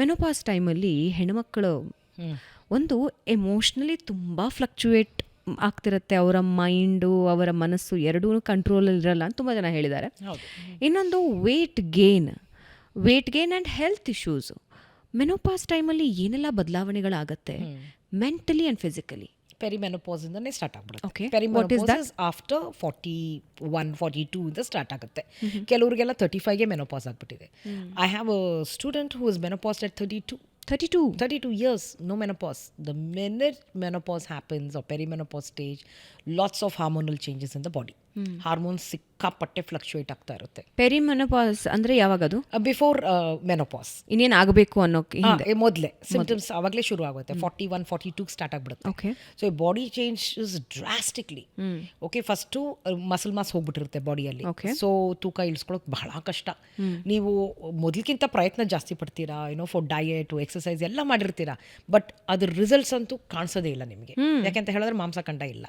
Menopause ಟೈಮಲ್ಲಿ ಹೆಣ್ಮಕ್ಳು ಒಂದು ಎಮೋಷ್ನಲಿ ತುಂಬ ಫ್ಲಕ್ಚುಯೇಟ್ ಆಗ್ತಿರುತ್ತೆ. ಅವರ ಮೈಂಡು ಅವರ ಮನಸ್ಸು ಎರಡೂ ಕಂಟ್ರೋಲಲ್ಲಿ ಇರಲ್ಲ ಅಂತ ತುಂಬ ಜನ ಹೇಳಿದ್ದಾರೆ. ಇನ್ನೊಂದು weight gain weight gain and health issues menopause ಟೈಮಲ್ಲಿ ಏನೆಲ್ಲ ಬದಲಾವಣೆಗಳಾಗತ್ತೆ? Mentally and physically perimenopause ಇಂದನೇ start Okay. ಆಗ್ಬಿಡುತ್ತೆ What is that? Perimenopause after forty one forty two ಇಂದ ಸ್ಟಾರ್ಟ್ ಆಗುತ್ತೆ ಕೆಲವರಿಗೆಲ್ಲ ತರ್ಟಿ ಫೈವ್ಗೆ ಮೆನೋಪಾಸ್ ಆಗ್ಬಿಟ್ಟಿದೆ I have a student who is menopause at thirty two thirty two 32 years, no menopause. The minute menopause happens or perimenopause stage, lots of hormonal changes in the body. hormones ಸಿಕ್ಕಾಪಟ್ಟೆ fluctuate ಆಗ್ತಾ ಇರುತ್ತೆ. Perimenopause ಯಾವಾಗ ಅದು before menopause ಇನ್ನೇನು ಆಗಬೇಕು ಅನ್ನೋಕೆ ಮೊದಲೇ. Symptoms ಆವಾಗಲೇ ಶುರು ಆಗುತ್ತೆ. Forty one forty two start ಆಗ್ಬಿಡುತ್ತೆ. ಓಕೆ ಸೊ ಈ body change is drastically okay first muscle mass ಹೋಗ್ಬಿಟ್ಟಿರುತ್ತೆ ಬಾಡಿಯಲ್ಲಿ. ಸೊ ತೂಕ ಇಳಿಸ್ಕೊಳ್ಳೋಕೆ ಬಹಳ ಕಷ್ಟ. ನೀವು ಮೊದಲಿಗಿಂತ ಪ್ರಯತ್ನ ಜಾಸ್ತಿ ಪಡ್ತೀರಾ? ಏನೋ ಫಾರ್ ಡಯಟ್ ಎಕ್ಸಸೈಸ್ ಎಲ್ಲ ಮಾಡಿರ್ತೀರಾ? ಬಟ್ ಅದ್ರ ರಿಸಲ್ಟ್ಸ್ ಅಂತೂ ಕಾಣಿಸೋದೇ ಇಲ್ಲ ನಿಮಗೆ. ಯಾಕೆಂತ ಹೇಳಿದ್ರೆ ಮಾಂಸಖಂಡ ಇಲ್ಲ.